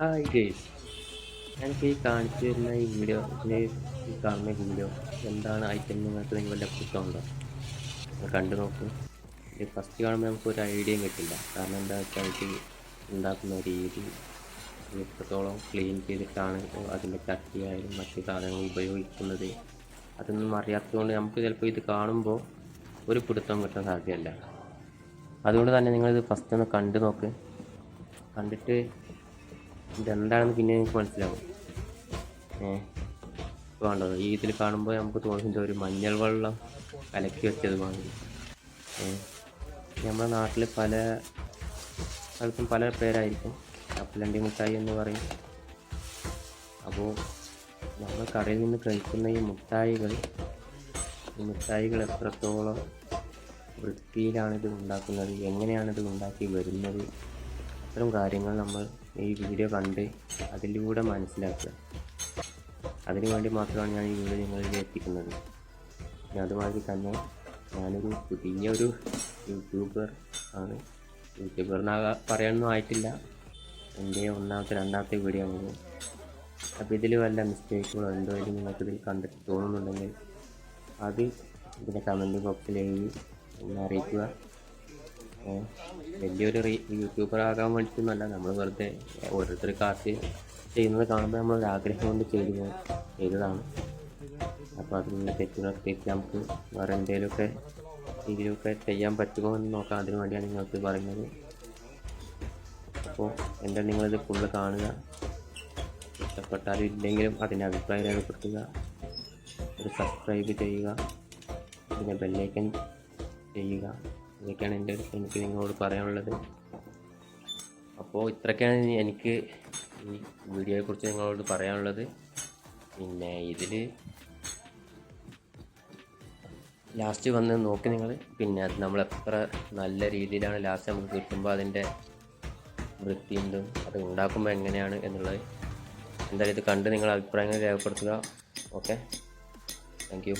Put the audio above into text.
Hi guys എനിക്ക് ഈ കാണിച്ചു തരുന്ന ഈ വീഡിയോ ഈ കാണുന്ന വീഡിയോ എന്താണ് ഐറ്റം നിങ്ങൾക്ക് നിങ്ങൾ വല്ല കുറ്റമുണ്ടോ കണ്ടു നോക്കൂ. ഇത് ഫസ്റ്റ് കാണുമ്പോൾ നമുക്ക് ഒരു ഐഡിയയും കിട്ടില്ല. കാരണം എന്താ വെച്ചാൽ ഇത് ഉണ്ടാക്കുന്ന രീതി എത്രത്തോളം ക്ലീൻ ചെയ്തിട്ടാണ് അതിന്റെ ചട്ടിയായാലും മറ്റ് സാധനങ്ങൾ ഉപയോഗിക്കുന്നത് അതൊന്നും അറിയാത്തതുകൊണ്ട് നമുക്ക് ചിലപ്പോൾ ഇത് കാണുമ്പോൾ ഒരു പിടുത്തം കിട്ടാൻ സാധ്യമല്ല അതുകൊണ്ട് തന്നെ നിങ്ങളിത് ഫസ്റ്റ് ഒന്ന് കണ്ടു നോക്ക്. കണ്ടിട്ട് ഇതെന്താണെന്ന് പിന്നെ എനിക്ക് മനസ്സിലാവും. ഏഹ് വേണ്ടോ ഈ ഇതിൽ കാണുമ്പോൾ നമുക്ക് തോന്നുന്നത് ഒരു മഞ്ഞൾ വെള്ളം കലക്കി വെച്ചത് മാതിരി. ഏഹ് നമ്മുടെ നാട്ടിൽ പല സ്ഥലത്തും പല പേരായിരിക്കും. കപ്പലണ്ടി മുട്ടായി എന്ന് പറയും. അപ്പോൾ നമ്മൾ കടയിൽ നിന്ന് കഴിക്കുന്ന ഈ മിഠായികൾ ഈ മിഠായികൾ എത്രത്തോളം വൃത്തിയിലാണിത് ഉണ്ടാക്കുന്നത് എങ്ങനെയാണിത് ഉണ്ടാക്കി വരുന്നത് അത്തരം കാര്യങ്ങൾ നമ്മൾ ഈ വീഡിയോ കണ്ട് അതിലൂടെ മനസ്സിലാക്കുക. അതിനു വേണ്ടി മാത്രമാണ് ഞാൻ ഈ വീഡിയോ നിങ്ങളിൽ എത്തിക്കുന്നത്. പിന്നെ അതുമാതിരി തന്നെ ഞാനൊരു പുതിയ ഒരു യൂട്യൂബർ ആണ് യൂട്യൂബർ എന്നാ പറയാനൊന്നും ആയിട്ടില്ല. എന്റെ ഒന്നാമത്തെ രണ്ടാമത്തെ വീഡിയോ ആണ് അപ്പോൾ ഇതിൽ വല്ല മിസ്റ്റേക്കുകളോ എന്തോ നിങ്ങൾക്കിതിൽ കണ്ടിട്ട് തോന്നുന്നുണ്ടെങ്കിൽ അത് ഇതിന്റെ കമന്റ് ബോക്സിൽ എഴുതി എന്നെ അറിയിക്കുക. വലിയൊരു യൂട്യൂബർ ആകാൻ വേണ്ടിയിട്ടൊന്നുമല്ല. നമ്മൾ വെറുതെ ഓരോരുത്തർ കാശ് ചെയ്യുന്നത് കാണുമ്പോൾ നമ്മൾ ആഗ്രഹം കൊണ്ട് ചെയ്തു ചെയ്തതാണ്. അപ്പോൾ അതിൽ തെറ്റുകളൊക്കെ തിരിച്ച് നമുക്ക് വേറെ എന്തെങ്കിലുമൊക്കെ രീതിയിലൊക്കെ ചെയ്യാൻ പറ്റുമോ എന്ന് നോക്കാം. അതിനു വേണ്ടിയാണ് നിങ്ങൾക്ക് പറയുന്നത് അപ്പോൾ എന്താ നിങ്ങളിത് ഫുള്ള് കാണുക? ഇഷ്ടപ്പെട്ടാലും ഇല്ലെങ്കിലും അതിന്റെ അഭിപ്രായം രേഖപ്പെടുത്തുക. ഒരു സബ്സ്ക്രൈബ് ചെയ്യുക. പിന്നെ ബെല്ലൈക്കൻ ചെയ്യുക. ഇതൊക്കെയാണ് എന്റെ അടുത്ത് എനിക്ക് നിങ്ങളോട് പറയാനുള്ളത്. അപ്പോൾ ഇത്രയൊക്കെയാണ് എനിക്ക് ഈ വീഡിയോയെക്കുറിച്ച് നിങ്ങളോട് പറയാനുള്ളത്. പിന്നെ ഇതിൽ ലാസ്റ്റ് വന്ന് നോക്കി നിങ്ങൾ പിന്നെ അത് നമ്മൾ എത്ര നല്ല രീതിയിലാണ് ലാസ്റ്റ് നമുക്ക് കിട്ടുമ്പോൾ അതിന്റെ വൃത്തിയുണ്ടും അത് ഉണ്ടാക്കുമ്പോൾ എങ്ങനെയാണ് എന്നുള്ളത് എന്തായാലും ഇത് കണ്ട് നിങ്ങൾ അഭിപ്രായങ്ങൾ രേഖപ്പെടുത്തുക. Okay thank